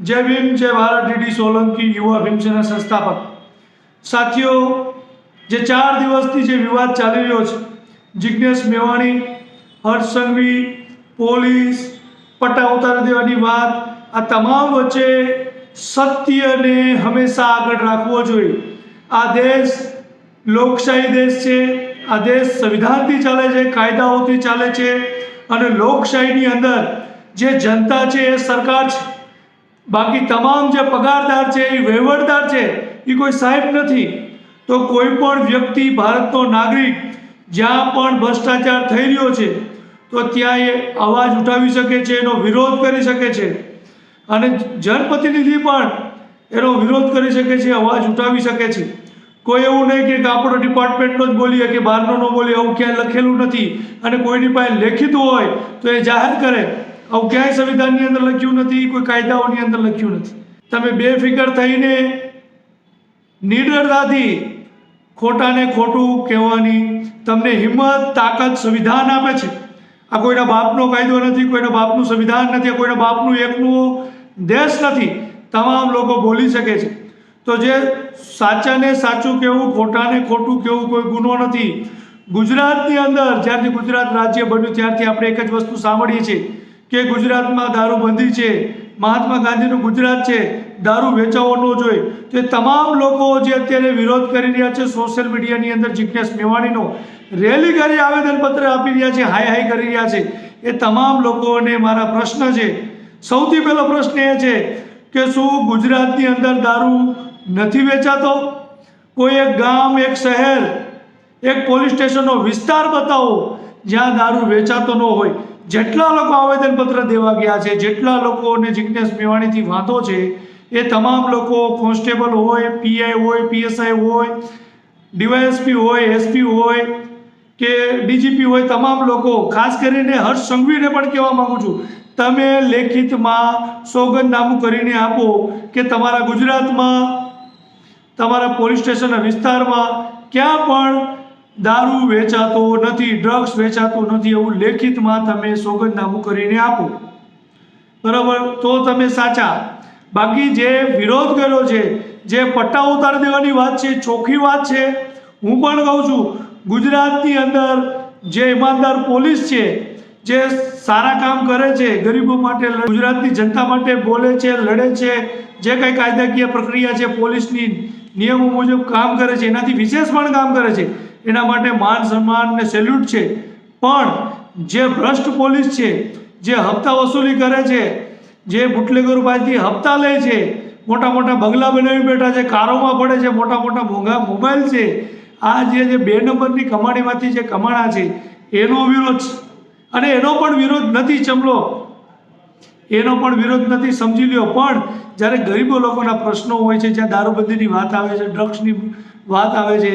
જય ભીમ, જય ભારત ડીડી સોલંકી, યુવા ભીમસેના સંસ્થાપક. સાથીઓ, જે ચાર દિવસથી જે વિવાદ ચાલી રહ્યો છે જિજ્ઞેશ મેવાણી, હર્ષ સંઘવી, પોલીસ, પટ્ટા ઉતારી દેવાની વાત, આ તમામ વચ્ચે સત્યને હંમેશા આગળ રાખવો જોઈએ. આ દેશ લોકશાહી દેશ છે, આ દેશ સંવિધાનથી ચાલે છે, કાયદાઓથી ચાલે છે, અને લોકશાહીની અંદર જે જનતા છે એ સરકાર છે. બાકી તમામ જે પગારદાર છે, એ વહીવટદાર છે, એ કોઈ સાહેબ નથી. તો કોઈ પણ વ્યક્તિ ભારતનો નાગરિક જ્યાં પણ ભ્રષ્ટાચાર થઈ રહ્યો છે, તો ત્યાં એ અવાજ ઉઠાવી શકે છે, એનો વિરોધ કરી શકે છે. અને જનપ્રતિનિધિ પણ એનો વિરોધ કરી શકે છે, અવાજ ઉઠાવી શકે છે. કોઈ એવું નહીં કે આપણો ડિપાર્ટમેન્ટનો જ બોલીએ કે બહારનો ન બોલીએ, આવું ક્યાંય લખેલું નથી. અને કોઈની પાસે લેખિત હોય તો એ જાહેર કરે. આવું ક્યાંય સંવિધાનની અંદર લખ્યું નથી, કોઈ કાયદાઓની અંદર લખ્યું નથી. તમે બેફિકર થઈને નિડરતાથી ખોટાને ખોટું કહેવાની તમને હિંમત, તાકાત, સંવિધાન આપે છે. આ કોઈના બાપનો કાયદો નથી, કોઈના બાપનું સંવિધાન નથી કોઈના બાપનું એકનું દેશ નથી. તમામ લોકો બોલી શકે છે. તો જે સાચાને સાચું કહેવું ખોટાને ખોટું કહેવું કોઈ ગુનો નથી. ગુજરાતની અંદર જ્યારથી ગુજરાત રાજ્ય બન્યું ત્યારથી આપણે એક જ વસ્તુ સાંભળીએ છીએ. કે ગુજરાતમાં દારૂબંધી છે, મહાત્મા ગાંધીનું ગુજરાત છે, દારૂ વેચાવો ન જોઈએ તો તમામ લોકો જે અત્યારે વિરોધ કરી રહ્યા છે સોશિયલ મીડિયાની અંદર જિજ્ઞેશ મેવાણીનો રેલી કરી આવેદનપત્ર આપી રહ્યા છે, હાય હાય કરી રહ્યા છે. એ તમામ લોકોને મારા પ્રશ્ન છે. સૌથી પહેલો પ્રશ્ન એ છે કે શું ગુજરાતની અંદર દારૂ નથી વેચાતો? કોઈ એક ગામ, એક શહેર, એક પોલીસ સ્ટેશનનો વિસ્તાર બતાવો જ્યાં દારૂ વેચાતો ન હોય. જેટલા લોકો આવેદનપત્ર દેવા ગયા છે, જેટલા લોકોને જિજ્ઞેશ મેવાણીથી વાંધો છે, એ તમામ લોકો કોન્સ્ટેબલ હોય, પીઆઈ હોય, પીએસઆઈ હોય, ડીવાયએસપી હોય, એસપી હોય કે ડીજીપી હોય, તમામ લોકો, ખાસ કરીને હર્ષ સંઘવીને પણ કહેવા માગું છું, તમે લેખિતમાં સોગંદનામું કરીને આપો કે તમારા ગુજરાતમાં, તમારા પોલીસ સ્ટેશનના વિસ્તારમાં ક્યાં પણ દારૂ વેચાતો નથી ડ્રગ્સ વેચાતો નથી એવું લેખિતમાં તમે સોગંદનામું કરીને આપો. બરાબર? તો તમે સાચા. બાકી જે વિરોધ કર્યો છે, જે પટ્ટા ઉતારી દેવાની વાત છે, ચોખ્ખી વાત છે, હું પણ કહું છું, ગુજરાતની અંદર જે ઈમાનદાર પોલીસ છે, જે સારા કામ કરે છે, ગરીબો માટે ગુજરાતની જનતા માટે બોલે છે, લડે છે, જે કંઈ કાયદાકીય પ્રક્રિયા છે, પોલીસની નિયમો મુજબ કામ કરે છે, એનાથી વિશેષ પણ કામ કરે છે. એના માટે માન સન્માન ને સેલ્યુટ છે. પણ જે ભ્રષ્ટ પોલીસ છે, જે હપ્તા વસૂલી કરે છે, જે બુટલેગરો પાસેથી હપ્તા લે છે, મોટા મોટા બંગલા બનાવી બેઠા છે, કારોમાં પડે છે, મોટા મોટા મોંઘા મોબાઈલ છે, આ જે જે બે નંબરની કમાણીમાંથી જે કમાણા છે, એનો વિરોધ અને એનો પણ વિરોધ નથી ચમલો એનો પણ વિરોધ નથી, સમજી લ્યો. પણ જ્યારે ગરીબો લોકોના પ્રશ્નો હોય છે, જ્યાં દારૂબંધીની વાત આવે છે ડ્રગ્સની વાત આવે છે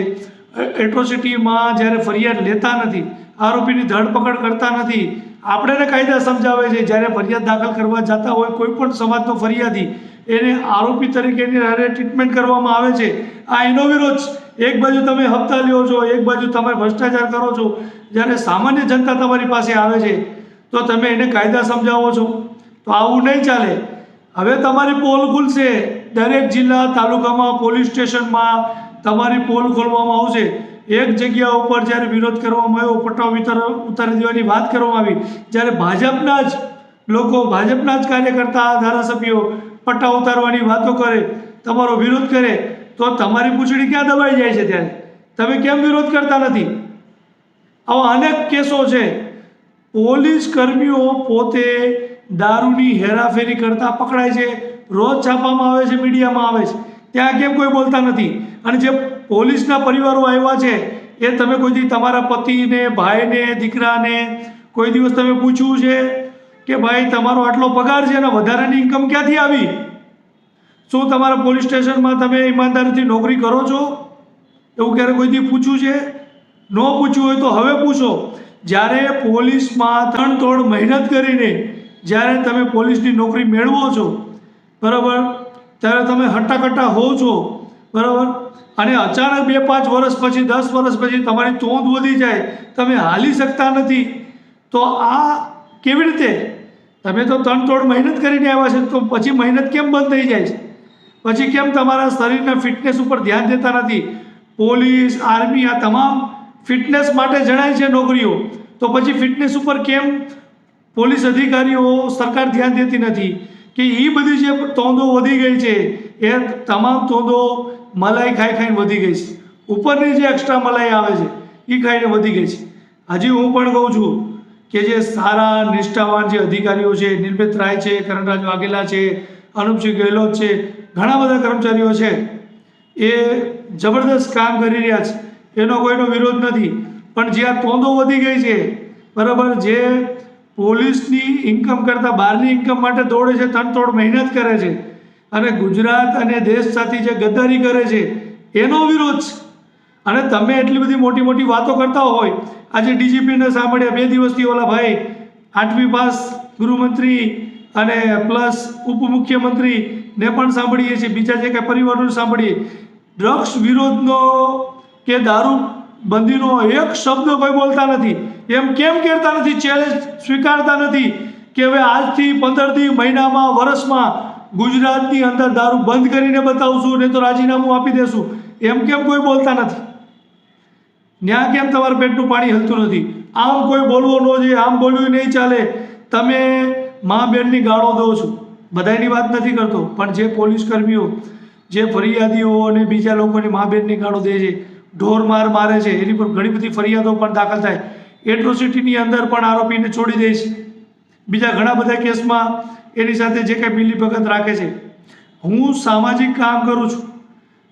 એટ્રોસિટીમાં જ્યારે ફરિયાદ લેતા નથી, આરોપીની ધરપકડ કરતા નથી આપણે કાયદા સમજાવે છે, જ્યારે ફરિયાદ દાખલ કરવા જતા હોય કોઈ પણ સમાજનો ફરિયાદી, એને આરોપી તરીકેની હારે ટ્રીટમેન્ટ કરવામાં આવે છે. આ એનો વિરોધ એક બાજુ તમે હપ્તા લ્યો છો, એક બાજુ તમે ભ્રષ્ટાચાર કરો છો, જ્યારે સામાન્ય જનતા તમારી પાસે આવે છે, તો તમે એને કાયદા સમજાવો છો. તો આવું નહીં ચાલે. હવે તમારી પોલ ખુલશે. દરેક જિલ્લા તાલુકામાં, પોલીસ સ્ટેશનમાં તમારી પોલ ખોલવામાં આવશે. એક જગ્યા ઉપર જ્યારે વિરોધ કરવામાં આવ્યો પટ્ટાઓ વિતર ઉતારી દેવાની વાત કરવામાં આવી, જ્યારે ભાજપના જ લોકો, ભાજપના જ કાર્યકર્તા, ધારાસભ્યો પટ્ટા ઉતારવાની વાતો કરે, તમારો વિરોધ કરે, તો તમારી પૂંછડી ક્યાં દબાઈ જાય છે ત્યારે? તમે કેમ વિરોધ કરતા નથી? આવા અનેક કેસો છે. પોલીસ કર્મીઓ પોતે દારૂની હેરાફેરી કરતા પકડાય છે, રોજ છાપવામાં આવે છે, મીડિયામાં આવે છે. ત્યાં કેમ કોઈ બોલતા નથી? અને જે પોલીસના પરિવારો આવ્યા છે, એ તમે કોઈ દી તમારા પતિને, ભાઈને, દીકરાને કોઈ દિવસ તમે પૂછ્યું છે કે ભાઈ તમારો આટલો પગાર છે અને વધારાની ઇન્કમ ક્યાંથી આવી? શું તમારા પોલીસ સ્ટેશનમાં તમે ઈમાનદારીથી નોકરી કરો છો? એવું ક્યારે કોઈ દી પૂછ્યું છે? ન પૂછ્યું હોય તો હવે પૂછો. જ્યારે પોલીસમાં ત્રણ ત્રણ મહેનત કરીને જ્યારે તમે પોલીસની નોકરી મેળવો છો, બરાબર? ત્યારે તમે હટ્ટાકટ્ટા હો છો. બરાબર? અને અચાનક બે પાંચ વર્ષ પછી, દસ વર્ષ પછી તમારી તોંદ વધી જાય. તમે હાલી શકતા નથી. તો આ કેવી રીતે? તમે તો તનતોડ મહેનત કરીને આવ્યા છે. તો પછી મહેનત કેમ બંધ થઈ જાય છે? પછી કેમ તમારા શરીરના ફિટનેસ ઉપર ધ્યાન દેતા નથી? પોલીસ, આર્મી, આ તમામ ફિટનેસ માટે જણાય છે નોકરીઓ. તો પછી ફિટનેસ ઉપર કેમ? પોલીસ અધિકારીઓ સરકાર ધ્યાન દેતી નથી. કે એ બધી જે તોંદો વધી ગઈ છે, એ તમામ તોંદો મલાઈ ખાઈ ખાઈને વધી ગઈ છે. ઉપરની જે એક્સ્ટ્રા મલાઈ આવે છે એ ખાઈને વધી ગઈ છે. હજી હું પણ કહું છું કે જે સારા, નિષ્ઠાવાન જે અધિકારીઓ છે, નિર્મિત રાય છે, કરણરાજ વાઘેલા છે, અનુપસિંહ ગેહલોત છે, ઘણા બધા કર્મચારીઓ છે, એ જબરદસ્ત કામ કરી રહ્યા છે. એનો કોઈનો વિરોધ નથી. પણ જે આ તોંદો વધી ગઈ છે, બરાબર, જે પોલીસની ઇન્કમ કરતાં બહારની ઇન્કમ માટે દોડે છે, તનતોડ મહેનત કરે છે. અને ગુજરાત અને દેશ સાથે જે ગદ્દારી કરે છે, એનો વિરોધ અને તમે એટલી બધી મોટી મોટી વાતો કરતા હોય, આજે ડીજીપીને સાંભળ્યા, બે દિવસથી ઓલા ભાઈ, આઠમી પાસ ગૃહમંત્રી અને પ્લસ ઉપમુખ્યમંત્રીને પણ સાંભળીએ છીએ. બીજા જે કાંઈ પરિવારોને સાંભળીએ. ડ્રગ્સ વિરોધનો કે દારૂ બંધીનો એક શબ્દ કોઈ બોલતા નથી. એમ કેમ કહેતા નથી? ચેલેન્જ સ્વીકારતા નથી કે હવે આજથી પંદરથી મહિનામાં, વર્ષમાં ગુજરાતની અંદર દારૂ બંધ કરીને બતાવશું નહીં તો રાજીનામું આપી દેશું. એમ કેમ કોઈ બોલતા નથી? ત્યાં કેમ તમારા પેટનું પાણી હલતું નથી? આમ કોઈ બોલવો ન જોઈએ, આમ બોલવું નહીં ચાલે. તમે મા બેનની ગાળો દો છો. બધાની વાત નથી કરતો. પણ જે પોલીસ કર્મીઓ, જે ફરિયાદીઓ અને બીજા લોકોની મા બેનની ગાળો દે છે ઢોર માર છે, એની પર ઘણી બધી ફરિયાદો પણ દાખલ થાય. એટ્રોસિટીની અંદર પણ આરોપીને છોડી દે છે. બીજા ઘણા બધા કેસમાં એની સાથે જે કંઈ મિલીભગત રાખે છે. હું સામાજિક કામ કરું છું.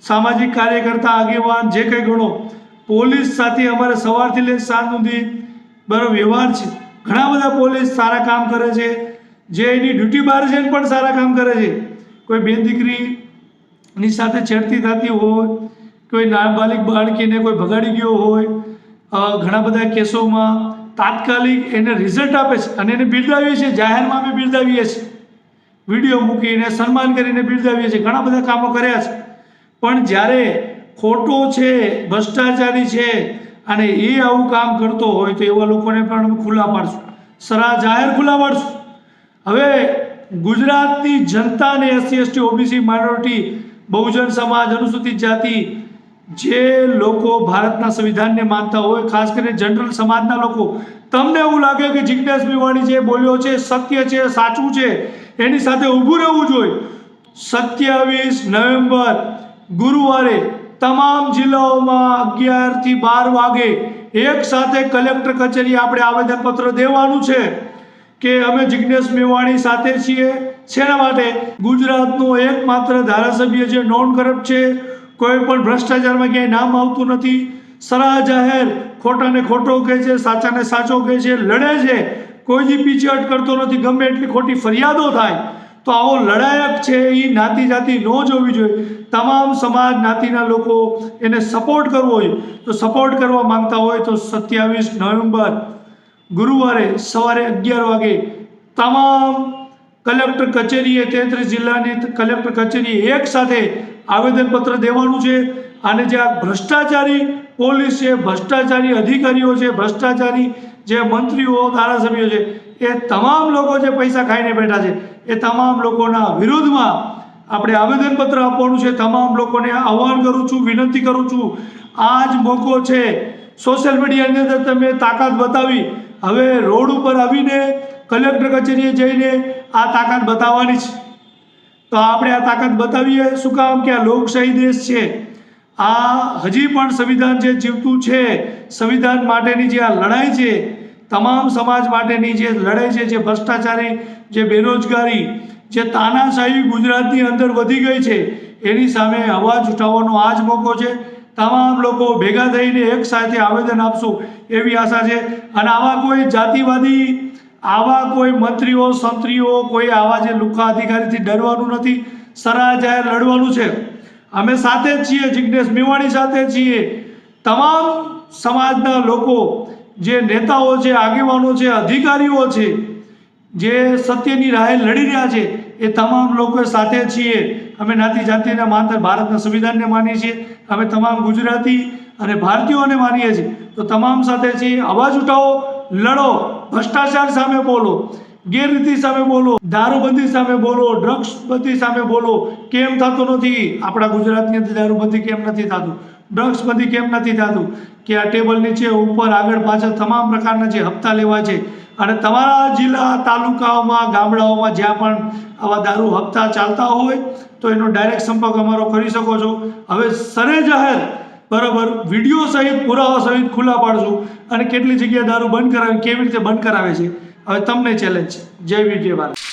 સામાજિક કાર્યકર્તા, આગેવાન, જે કંઈ ગણો. પોલીસ સાથે અમારે સવારથી લઈને સાંજ સુધી બરો વ્યવહાર છે. ઘણા બધા પોલીસ સારા કામ કરે છે. જે એની ડ્યુટી બહાર છે પણ સારા કામ કરે છે. કોઈ બેન દીકરીની સાથે છેડતી થતી હોય કોઈ નાબાલિક બાળકીને કોઈ ભગાડી ગયો હોય ઘણા બધા કેસોમાં તાત્કાલિક એને રિઝલ્ટ આપે છે અને એને બિરદાવીએ છીએ, જાહેરમાં અમે બિરદાવીએ છીએ. વીડિયો મૂકીને, સન્માન કરીને બિરદાવીએ છીએ, ઘણા બધા કામો કર્યા છે. પણ જ્યારે ખોટો છે, ભ્રષ્ટાચારી છે અને એ આવું કામ કરતો હોય તો એવા લોકોને પણ અમે ખુલ્લા પાડશું. સરા જાહેર ખુલ્લા પાડશું. હવે ગુજરાતની જનતાને એસસી એસટી ઓબીસી માઇનોરિટી બહુજન સમાજ, અનુસૂચિત જાતિ જે લોકો ભારતના સંવિધાનને માનતા હોય, ખાસ કરીને જનરલ સમાજના લોકો, તમને એવું લાગે કે જિજ્ઞેશ મેવાણી જે બોલ્યો છે, સત્ય છે, સાચું છે, એની સાથે ઊભું રહેવું જોઈએ. સત્યાવીસ નવેમ્બર, ગુરુવારે તમામ જિલ્લાઓમાં અગિયારથી બાર વાગે એક સાથે કલેક્ટર કચેરી આપણે આવેદનપત્ર દેવાનું છે કે અમે જિજ્ઞેશ મેવાણી સાથે છીએ. શેના માટે? ગુજરાતનો એકમાત્ર ધારાસભ્ય જે નોન કરપ્ટ છે કોઈ પણ ભ્રષ્ટાચારમાં ક્યાંય નામ આવતું નથી. સરા જાહેર ખોટાને ખોટો કહે છે, સાચાને સાચો કહે છે, લડે છે. કોઈ જી પીછેહટ કરતો નથી, ગમે એટલી ખોટી ફરિયાદો થાય, તો આવો લડાયક છે એ નાતી જાતિ ન જોવી જોઈએ. તમામ સમાજ નાતીના લોકો એને સપોર્ટ કરવો હોય, તો સપોર્ટ કરવા માંગતા હોય તો સત્યાવીસ નવેમ્બર ગુરુવારે સવારે અગિયાર વાગે તમામ કલેક્ટર કચેરીએ તેત્રીસ જિલ્લાની કલેક્ટર કચેરી એક સાથે આવેદનપત્ર દેવાનું છે. અને જે આ ભ્રષ્ટાચારી પોલીસ છે, ભ્રષ્ટાચારી અધિકારીઓ છે, ભ્રષ્ટાચારી જે મંત્રીઓ, ધારાસભ્યો છે, એ તમામ લોકો જે પૈસા ખાઈને બેઠા છે, એ તમામ લોકોના વિરોધમાં આપણે આવેદનપત્ર આપવાનું છે. તમામ લોકોને આહવાન કરું છું, વિનંતી કરું છું. આ જ મોકો છે. સોશિયલ મીડિયાની અંદર તમે તાકાત બતાવી. હવે રોડ ઉપર આવીને કલેક્ટર કચેરીએ જઈને આ તાકાત બતાવવાની છે. તો આપણે આ તાકાત બતાવીએ શું કામ કે આ લોકશાહી દેશ છે. આ હજી પણ સંવિધાન જે જીવતું છે, સંવિધાન માટેની જે આ લડાઈ છે, તમામ સમાજ માટેની જે લડાઈ છે, જે ભ્રષ્ટાચારી, જે બેરોજગારી, જે તાનાશાહી ગુજરાતની અંદર વધી ગઈ છે, એની સામે અવાજ ઉઠાવવાનો આ જ મોકો છે. તમામ લોકો ભેગા થઈને એક સાથે આવેદન આપશું એવી આશા છે. અને આવા કોઈ જાતિવાદી આવા કોઈ મંત્રીઓ, સંત્રીઓ, કોઈ આવા જે લુખા અધિકારીથી ડરવાનું નથી સરા જાહેર લડવાનું છે. અમે સાથે જ છીએ જિજ્ઞેશ મેવાણી સાથે છીએ. તમામ સમાજના લોકો, જે નેતાઓ છે, આગેવાનો છે, અધિકારીઓ છે, જે સત્યની રાહે લડી રહ્યા છે, એ તમામ લોકો સાથે છીએ. અમે નાતી જાતિના માનતા ભારતના સંવિધાનને માનીએ છીએ. અમે તમામ ગુજરાતી અને ભારતીયોને માનીએ છીએ. તો તમામ સાથે છીએ. અવાજ ઉઠાવો, લડો. ભ્રષ્ટાચાર સામે બોલો, ગેરરીતિ સામે બોલો, દારૂબંધી સામે બોલો ડ્રગ્સ બંધી સામે બોલો, કેમ થતું નથી? આપણા ગુજરાતની અંદર દારૂબંધી કેમ નથી થતું? ડ્રગ્સ બંધી કેમ નથી થતું? કે આ ટેબલ નીચે ઉપર આગળ પાછળ તમામ પ્રકારના જે હપ્તા લેવા છે, અને તમારા જિલ્લા તાલુકાઓમાં, ગામડાઓમાં જ્યાં પણ આવા દારૂ હપ્તા ચાલતા હોય, તો એનો ડાયરેક્ટ સંપર્ક અમારો કરી શકો છો. હવે સરે જાહેર બરાબર? વીડિયો સહિત, પુરાવા સહિત ખુલ્લા પાડશું અને કેટલી જગ્યાએ દારૂ બંધ કરાવે, કેવી રીતે બંધ કરાવે છે? હવે તમને ચેલેન્જ જય વિજય ભારત.